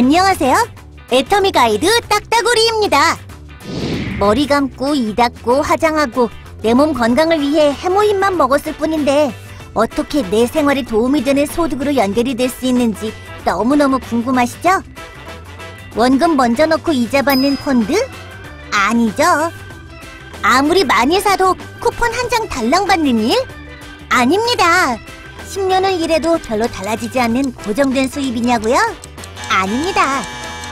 안녕하세요. 애터미 가이드 딱따구리입니다. 머리 감고 이 닦고 화장하고 내 몸 건강을 위해 해모힘만 먹었을 뿐인데 어떻게 내 생활에 도움이 되는 소득으로 연결이 될 수 있는지 너무너무 궁금하시죠? 원금 먼저 넣고 이자 받는 펀드? 아니죠. 아무리 많이 사도 쿠폰 한 장 달랑 받는 일? 아닙니다. 10년을 일해도 별로 달라지지 않는 고정된 수입이냐고요? 아닙니다.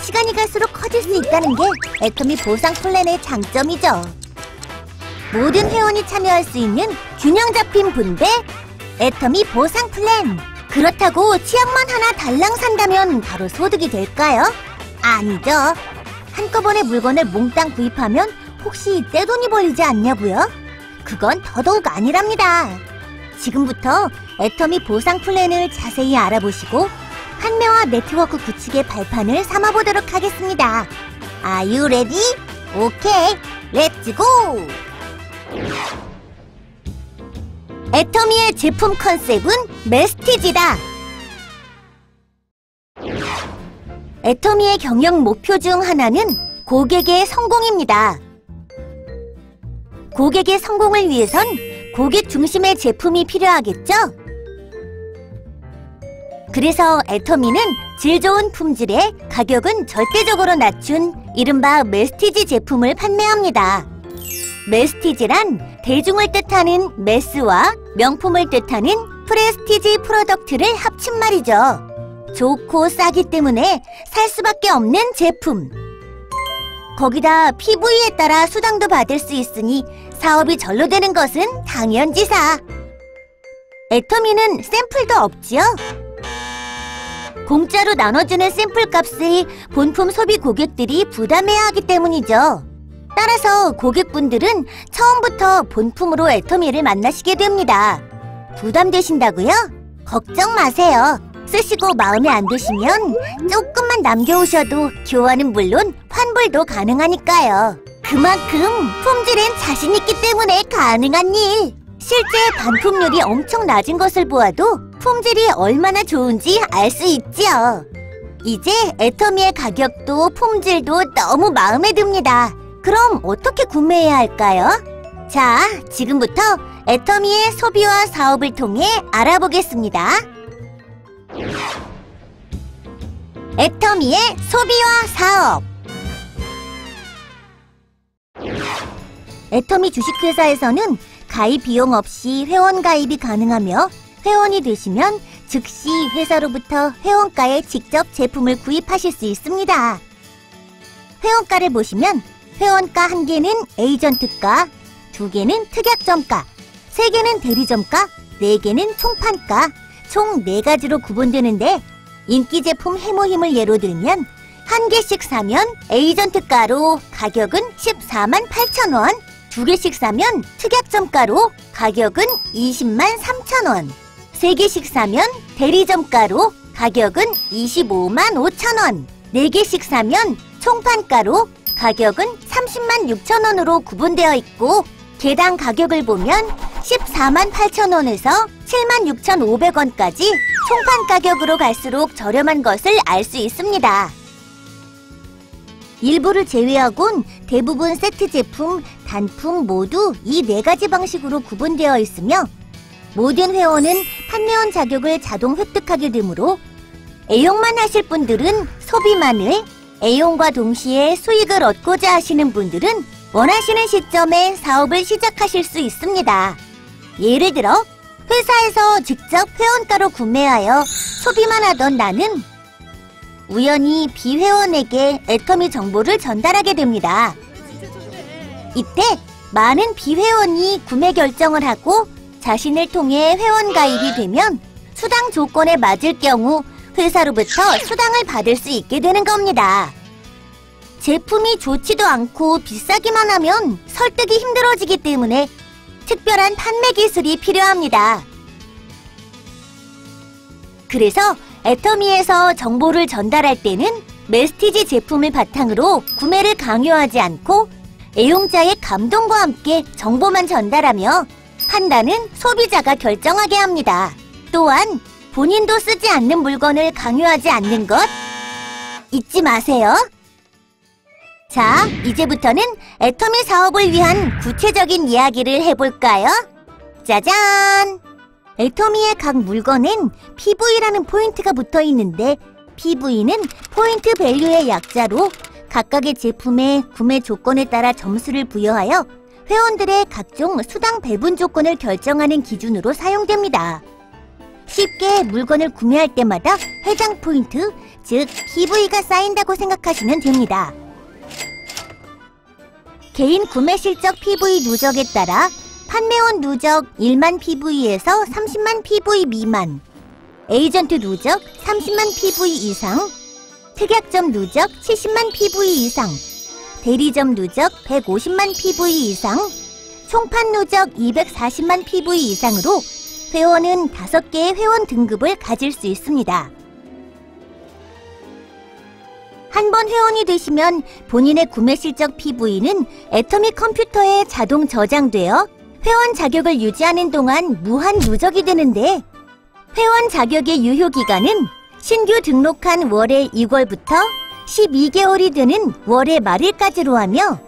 시간이 갈수록 커질 수 있다는 게 애터미 보상 플랜의 장점이죠. 모든 회원이 참여할 수 있는 균형 잡힌 분배 애터미 보상 플랜. 그렇다고 치약만 하나 달랑 산다면 바로 소득이 될까요? 아니죠. 한꺼번에 물건을 몽땅 구입하면 혹시 떼돈이 벌리지 않냐고요? 그건 더더욱 아니랍니다. 지금부터 애터미 보상 플랜을 자세히 알아보시고 판매와 네트워크 구축의 발판을 삼아보도록 하겠습니다. Are you ready? 오케이, 렛츠 고! 애터미의 제품 컨셉은 메스티지다. 애터미의 경영 목표 중 하나는 고객의 성공입니다. 고객의 성공을 위해선 고객 중심의 제품이 필요하겠죠? 그래서 애터미는 질 좋은 품질에 가격은 절대적으로 낮춘 이른바 메스티지 제품을 판매합니다. 메스티지란 대중을 뜻하는 메스와 명품을 뜻하는 프레스티지 프로덕트를 합친 말이죠. 좋고 싸기 때문에 살 수밖에 없는 제품. 거기다 PV에 따라 수당도 받을 수 있으니 사업이 절로 되는 것은 당연지사. 애터미는 샘플도 없지요? 공짜로 나눠주는 샘플 값을 본품 소비 고객들이 부담해야 하기 때문이죠. 따라서 고객분들은 처음부터 본품으로 애터미를 만나시게 됩니다. 부담되신다고요? 걱정 마세요. 쓰시고 마음에 안 드시면 조금만 남겨오셔도 교환은 물론 환불도 가능하니까요. 그만큼 품질엔 자신 있기 때문에 가능한 일. 실제 반품률이 엄청 낮은 것을 보아도 품질이 얼마나 좋은지 알 수 있지요. 이제 애터미의 가격도 품질도 너무 마음에 듭니다. 그럼 어떻게 구매해야 할까요? 자, 지금부터 애터미의 소비와 사업을 통해 알아보겠습니다. 애터미의 소비와 사업 애터미 주식회사에서는 가입 비용 없이 회원 가입이 가능하며 회원이 되시면 즉시 회사로부터 회원가에 직접 제품을 구입하실 수 있습니다. 회원가를 보시면 회원가 한 개는 에이전트가, 두 개는 특약점가, 세 개는 대리점가, 네 개는 총판가, 총 네 가지로 구분되는데 인기 제품 해모힘을 예로 들면 한 개씩 사면 에이전트가로 가격은 14만 8천 원, 두 개씩 사면 특약점가로 가격은 20만 3천 원, 세 개씩 사면 대리점가로 가격은 25만 5천 원, 네 개씩 사면 총판가로 가격은 30만 6천 원으로 구분되어 있고 개당 가격을 보면 14만 8천 원에서 7만 6천 5백 원까지 총판 가격으로 갈수록 저렴한 것을 알 수 있습니다. 일부를 제외하곤 대부분 세트 제품, 단품 모두 이 네 가지 방식으로 구분되어 있으며 모든 회원은 판매원 자격을 자동 획득하게 되므로 애용만 하실 분들은 소비만을, 애용과 동시에 수익을 얻고자 하시는 분들은 원하시는 시점에 사업을 시작하실 수 있습니다. 예를 들어 회사에서 직접 회원가로 구매하여 소비만 하던 나는 우연히 비회원에게 애터미 정보를 전달하게 됩니다. 이때 많은 비회원이 구매 결정을 하고 자신을 통해 회원 가입이 되면 수당 조건에 맞을 경우 회사로부터 수당을 받을 수 있게 되는 겁니다. 제품이 좋지도 않고 비싸기만 하면 설득이 힘들어지기 때문에 특별한 판매 기술이 필요합니다. 그래서 애터미에서 정보를 전달할 때는 메스티지 제품을 바탕으로 구매를 강요하지 않고 애용자의 감동과 함께 정보만 전달하며 판단은 소비자가 결정하게 합니다. 또한 본인도 쓰지 않는 물건을 강요하지 않는 것, 잊지 마세요. 자, 이제부터는 애터미 사업을 위한 구체적인 이야기를 해볼까요? 짜잔! 애터미의 각 물건엔 PV라는 포인트가 붙어 있는데 PV는 포인트 밸류의 약자로 각각의 제품의 구매 조건에 따라 점수를 부여하여 회원들의 각종 수당 배분 조건을 결정하는 기준으로 사용됩니다. 쉽게 물건을 구매할 때마다 해당 포인트, 즉 PV가 쌓인다고 생각하시면 됩니다. 개인 구매 실적 PV 누적에 따라 판매원 누적 1만 PV에서 30만 PV 미만, 에이전트 누적 30만 PV 이상, 특약점 누적 70만 PV 이상, 대리점 누적 150만 PV 이상, 총판 누적 240만 PV 이상으로 회원은 5개의 회원 등급을 가질 수 있습니다. 한 번 회원이 되시면 본인의 구매 실적 PV는 애터미 컴퓨터에 자동 저장되어 회원 자격을 유지하는 동안 무한 누적이 되는데 회원 자격의 유효 기간은 신규 등록한 월의 2월부터 12개월이 되는 월의 말일까지로 하며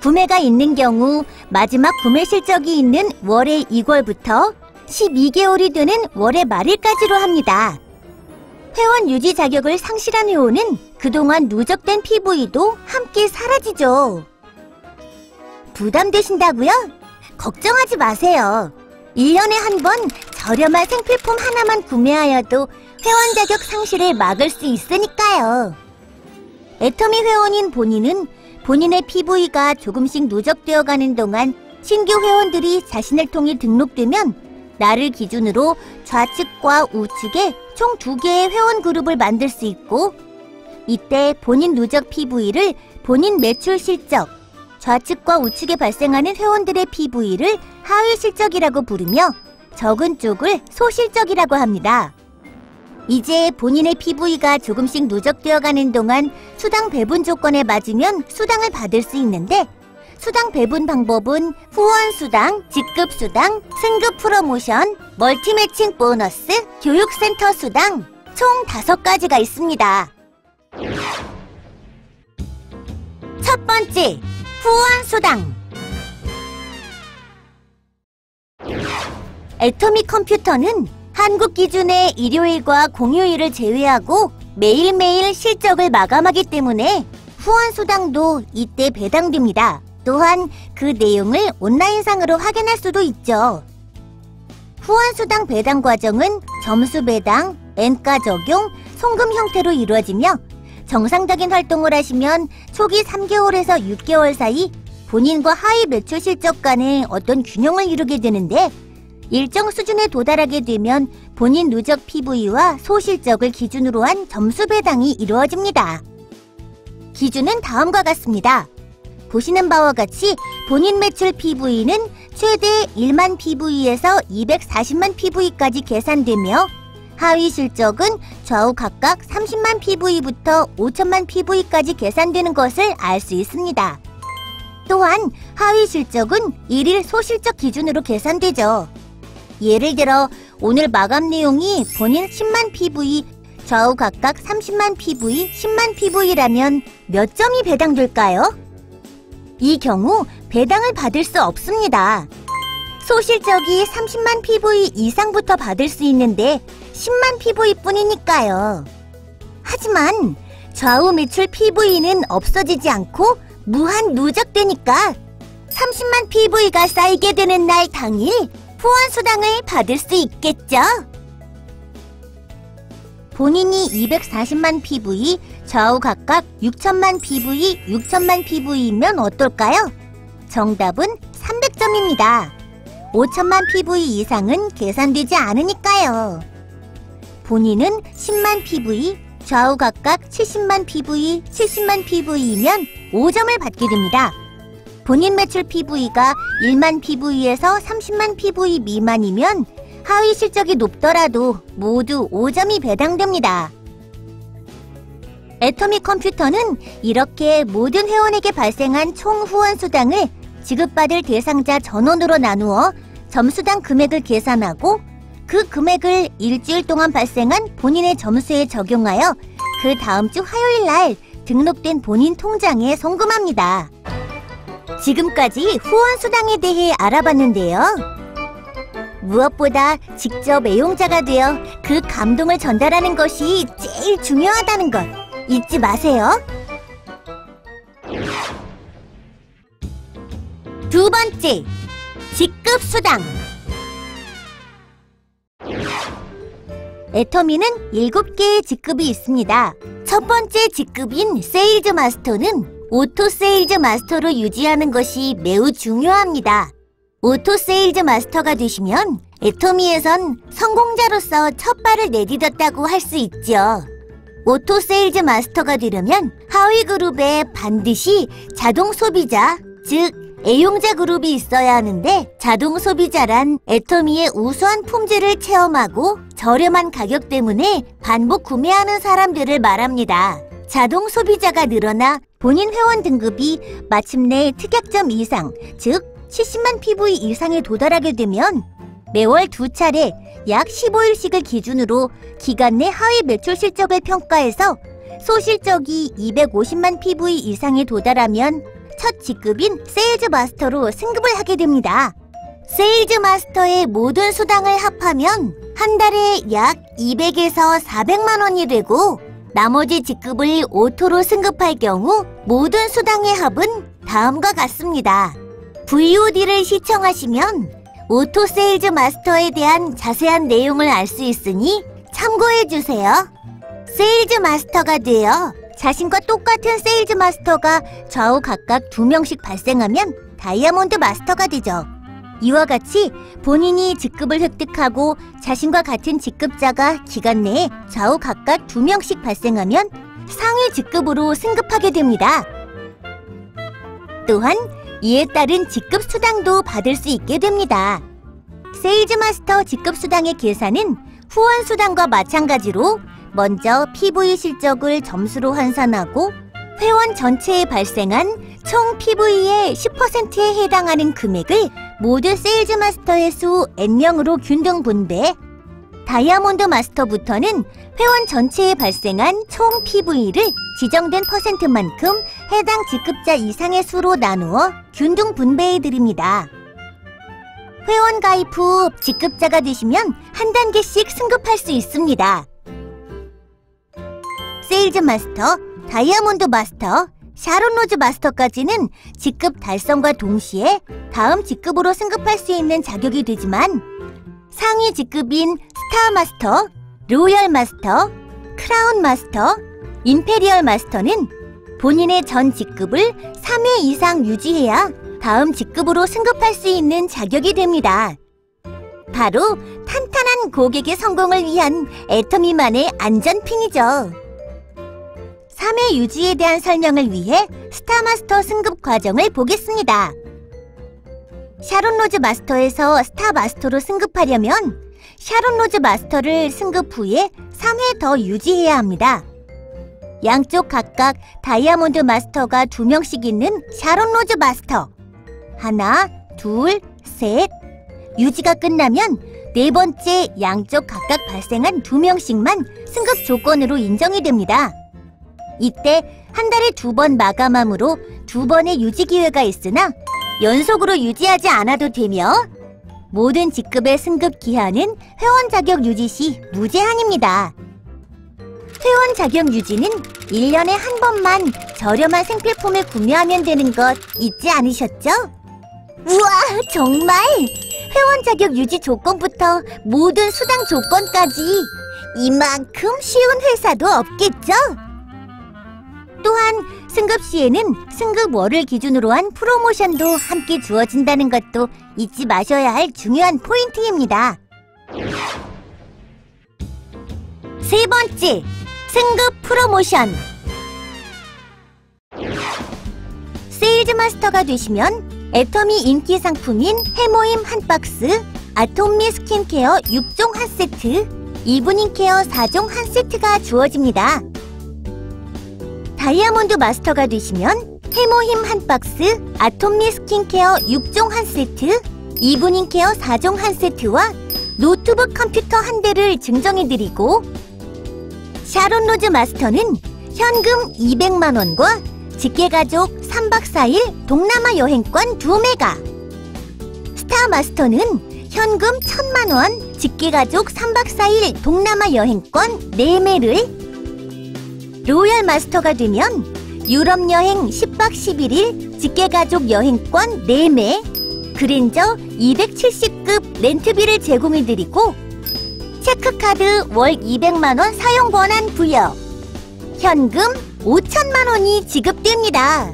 구매가 있는 경우 마지막 구매 실적이 있는 월의 2월부터 12개월이 되는 월의 말일까지로 합니다. 회원 유지 자격을 상실한 회원은 그동안 누적된 PV도 함께 사라지죠. 부담되신다고요? 걱정하지 마세요. 1년에 한 번 저렴한 생필품 하나만 구매하여도 회원 자격 상실을 막을 수 있으니까요. 애터미 회원인 본인은 본인의 PV가 조금씩 누적되어 가는 동안 신규 회원들이 자신을 통해 등록되면 나를 기준으로 좌측과 우측에 총 두 개의 회원 그룹을 만들 수 있고 이때 본인 누적 PV를 본인 매출 실적, 좌측과 우측에 발생하는 회원들의 PV를 하위 실적이라고 부르며 적은 쪽을 소실적이라고 합니다. 이제 본인의 PV가 조금씩 누적되어 가는 동안 수당 배분 조건에 맞으면 수당을 받을 수 있는데 수당 배분 방법은 후원 수당, 직급 수당, 승급 프로모션, 멀티 매칭 보너스, 교육센터 수당 총 다섯 가지가 있습니다. 첫 번째, 후원 수당. 애터미 컴퓨터는 한국 기준의 일요일과 공휴일을 제외하고 매일매일 실적을 마감하기 때문에 후원 수당도 이때 배당됩니다. 또한 그 내용을 온라인상으로 확인할 수도 있죠. 후원 수당 배당 과정은 점수 배당, N가 적용, 송금 형태로 이루어지며 정상적인 활동을 하시면 초기 3개월에서 6개월 사이 본인과 하위 매출 실적 간에 어떤 균형을 이루게 되는데 일정 수준에 도달하게 되면 본인 누적 PV와 소실적을 기준으로 한 점수 배당이 이루어집니다. 기준은 다음과 같습니다. 보시는 바와 같이 본인 매출 PV는 최대 1만 PV에서 240만 PV까지 계산되며 하위 실적은 좌우 각각 30만 PV부터 5천만 PV까지 계산되는 것을 알 수 있습니다. 또한 하위 실적은 일일 소실적 기준으로 계산되죠. 예를 들어 오늘 마감 내용이 본인 10만 PV, 좌우 각각 30만 PV, 10만 PV라면 몇 점이 배당될까요? 이 경우 배당을 받을 수 없습니다. 소실적이 30만 PV 이상부터 받을 수 있는데 10만 PV 뿐이니까요. 하지만 좌우 매출 PV는 없어지지 않고 무한 누적되니까 30만 PV가 쌓이게 되는 날 당일 후원 수당을 받을 수 있겠죠? 본인이 240만 PV, 좌우 각각 6천만 PV, 6천만 PV이면 어떨까요? 정답은 300점입니다. 5천만 PV 이상은 계산되지 않으니까요. 본인은 10만 PV, 좌우 각각 70만 PV, 70만 PV이면 5점을 받게 됩니다. 본인 매출 PV가 1만 PV에서 30만 PV 미만이면 하위 실적이 높더라도 모두 5점이 배당됩니다. 애터미 컴퓨터는 이렇게 모든 회원에게 발생한 총 후원 수당을 지급받을 대상자 전원으로 나누어 점수당 금액을 계산하고 그 금액을 일주일 동안 발생한 본인의 점수에 적용하여 그 다음 주 화요일 날 등록된 본인 통장에 송금합니다. 지금까지 후원 수당에 대해 알아봤는데요. 무엇보다 직접 애용자가 되어 그 감동을 전달하는 것이 제일 중요하다는 것 잊지 마세요. 두 번째, 직급 수당. 애터미는 7개의 직급이 있습니다. 첫 번째 직급인 세일즈 마스터는 오토 세일즈 마스터로 유지하는 것이 매우 중요합니다. 오토 세일즈 마스터가 되시면 애터미에선 성공자로서 첫 발을 내디뎠다고 할 수 있죠. 오토 세일즈 마스터가 되려면 하위 그룹에 반드시 자동 소비자, 즉 애용자 그룹이 있어야 하는데 자동 소비자란 애터미의 우수한 품질을 체험하고 저렴한 가격 때문에 반복 구매하는 사람들을 말합니다. 자동 소비자가 늘어나 본인 회원 등급이 마침내 특약점 이상, 즉 70만 PV 이상에 도달하게 되면 매월 두 차례 약 15일씩을 기준으로 기간 내 하위 매출 실적을 평가해서 소실적이 250만 PV 이상에 도달하면 첫 직급인 세일즈 마스터로 승급을 하게 됩니다. 세일즈 마스터의 모든 수당을 합하면 한 달에 약 200에서 400만 원이 되고 나머지 직급을 오토로 승급할 경우 모든 수당의 합은 다음과 같습니다. VOD를 시청하시면 오토 세일즈 마스터에 대한 자세한 내용을 알 수 있으니 참고해 주세요. 세일즈 마스터가 되어 자신과 똑같은 세일즈 마스터가 좌우 각각 두 명씩 발생하면 다이아몬드 마스터가 되죠. 이와 같이 본인이 직급을 획득하고 자신과 같은 직급자가 기간 내에 좌우 각각 두 명씩 발생하면 상위 직급으로 승급하게 됩니다. 또한 이에 따른 직급 수당도 받을 수 있게 됩니다. 세일즈 마스터 직급 수당의 계산은 후원 수당과 마찬가지로 먼저 PV 실적을 점수로 환산하고 회원 전체에 발생한 총 PV의 10%에 해당하는 금액을 모두 세일즈 마스터의 수 N명으로 균등 분배 다이아몬드 마스터부터는 회원 전체에 발생한 총 PV를 지정된 퍼센트만큼 해당 직급자 이상의 수로 나누어 균등 분배해 드립니다. 회원 가입 후 직급자가 되시면 한 단계씩 승급할 수 있습니다. 세일즈 마스터, 다이아몬드 마스터, 샤론 로즈 마스터까지는 직급 달성과 동시에 다음 직급으로 승급할 수 있는 자격이 되지만 상위 직급인 스타 마스터, 로열 마스터, 크라운 마스터, 임페리얼 마스터는 본인의 전 직급을 3회 이상 유지해야 다음 직급으로 승급할 수 있는 자격이 됩니다. 바로 탄탄한 고객의 성공을 위한 애터미만의 안전핀이죠. 3회 유지에 대한 설명을 위해 스타마스터 승급 과정을 보겠습니다. 샤론 로즈 마스터에서 스타 마스터로 승급하려면 샤론 로즈 마스터를 승급 후에 3회 더 유지해야 합니다. 양쪽 각각 다이아몬드 마스터가 2명씩 있는 샤론 로즈 마스터. 하나, 둘, 셋. 유지가 끝나면 네 번째 양쪽 각각 발생한 2명씩만 승급 조건으로 인정이 됩니다. 이때 한 달에 두 번 마감함으로 두 번의 유지 기회가 있으나 연속으로 유지하지 않아도 되며 모든 직급의 승급 기한은 회원 자격 유지 시 무제한입니다. 회원 자격 유지는 1년에 한 번만 저렴한 생필품을 구매하면 되는 것 잊지 않으셨죠? 우와, 정말! 회원 자격 유지 조건부터 모든 수당 조건까지 이만큼 쉬운 회사도 없겠죠? 또한 승급 시에는 승급월을 기준으로 한 프로모션도 함께 주어진다는 것도 잊지 마셔야 할 중요한 포인트입니다. 세 번째, 승급 프로모션. 세일즈 마스터가 되시면 애터미 인기 상품인 해모임 한 박스, 아톰미 스킨케어 6종 한 세트, 이브닝 케어 4종 한 세트가 주어집니다. 다이아몬드 마스터가 되시면 해모힘 한 박스, 아톰미 스킨케어 6종 한 세트, 이브닝 케어 4종 한 세트와 노트북 컴퓨터 한 대를 증정해드리고 샤론 로즈 마스터는 현금 200만 원과 직계가족 3박 4일 동남아 여행권 2매가. 스타 마스터는 현금 1000만 원, 직계가족 3박 4일 동남아 여행권 4매를 로얄 마스터가 되면 유럽 여행 10박 11일 직계가족 여행권 4매 그랜저 270급 렌트비를 제공해드리고 체크카드 월 200만원 사용 권한 부여. 현금 5천만원이 지급됩니다.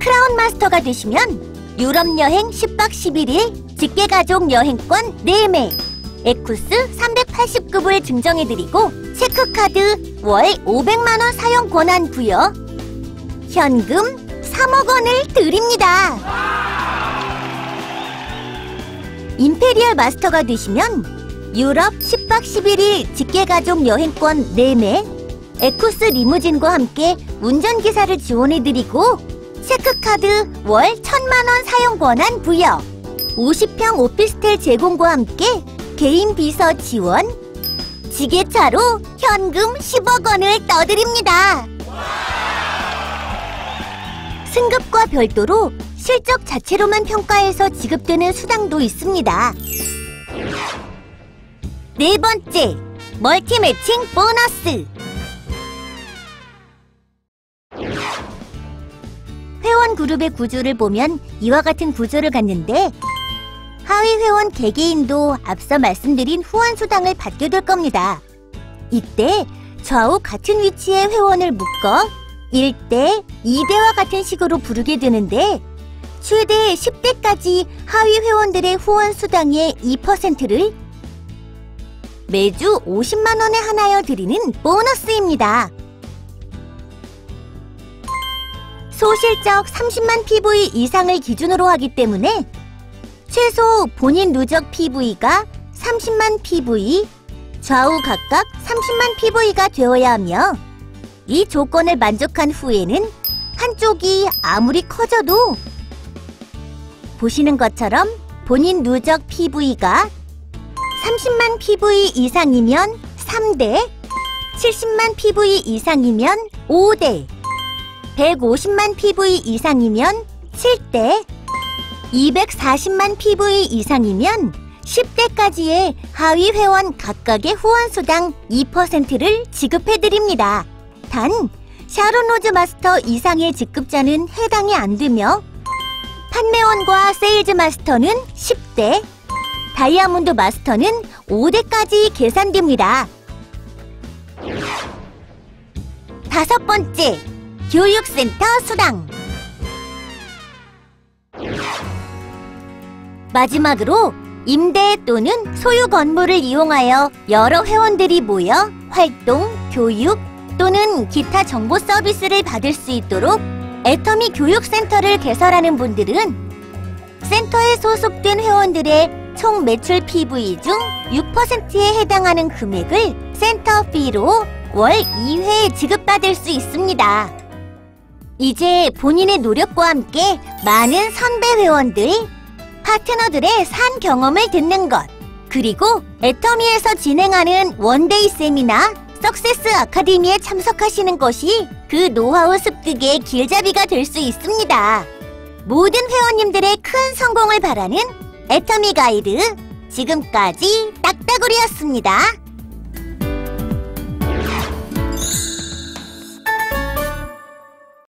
크라운 마스터가 되시면 유럽 여행 10박 11일 직계가족 여행권 4매 에쿠스 380급을 증정해드리고 체크카드 월 500만원 사용 권한 부여 현금 3억 원을 드립니다. 임페리얼 마스터가 되시면 유럽 10박 11일 직계가족 여행권 4매 에쿠스 리무진과 함께 운전기사를 지원해드리고 체크카드 월 1000만원 사용 권한 부여 50평 오피스텔 제공과 함께 개인 비서 지원 지게차로 현금 10억 원을 떠드립니다. 승급과 별도로 실적 자체로만 평가해서 지급되는 수당도 있습니다. 네 번째, 멀티 매칭 보너스. 회원 그룹의 구조를 보면 이와 같은 구조를 갖는데 하위 회원 개개인도 앞서 말씀드린 후원 수당을 받게 될 겁니다. 이때 좌우 같은 위치의 회원을 묶어 1대, 2대와 같은 식으로 부르게 되는데 최대 10대까지 하위 회원들의 후원 수당의 2%를 매주 50만 원에 하나여 드리는 보너스입니다. 소실적 30만 PV 이상을 기준으로 하기 때문에 최소 본인 누적 PV가 30만 PV, 좌우 각각 30만 PV가 되어야 하며 이 조건을 만족한 후에는 한쪽이 아무리 커져도 보시는 것처럼 본인 누적 PV가 30만 PV 이상이면 3대, 70만 PV 이상이면 5대, 150만 PV 이상이면 7대, 240만 PV 이상이면 10대까지의 하위 회원 각각의 후원수당 2%를 지급해드립니다. 단, 샤론 로즈 마스터 이상의 직급자는 해당이 안 되며 판매원과 세일즈 마스터는 10대, 다이아몬드 마스터는 5대까지 계산됩니다. 다섯 번째, 교육센터 수당. 마지막으로 임대 또는 소유 건물을 이용하여 여러 회원들이 모여 활동, 교육 또는 기타 정보 서비스를 받을 수 있도록 애터미 교육센터를 개설하는 분들은 센터에 소속된 회원들의 총 매출 PV 중 6%에 해당하는 금액을 센터 피로 월 2회 지급받을 수 있습니다. 이제 본인의 노력과 함께 많은 선배 회원들, 파트너들의 산 경험을 듣는 것, 그리고 애터미에서 진행하는 원데이 세미나 석세스 아카데미에 참석하시는 것이 그 노하우 습득의 길잡이가 될 수 있습니다. 모든 회원님들의 큰 성공을 바라는 애터미 가이드 지금까지 딱따구리였습니다.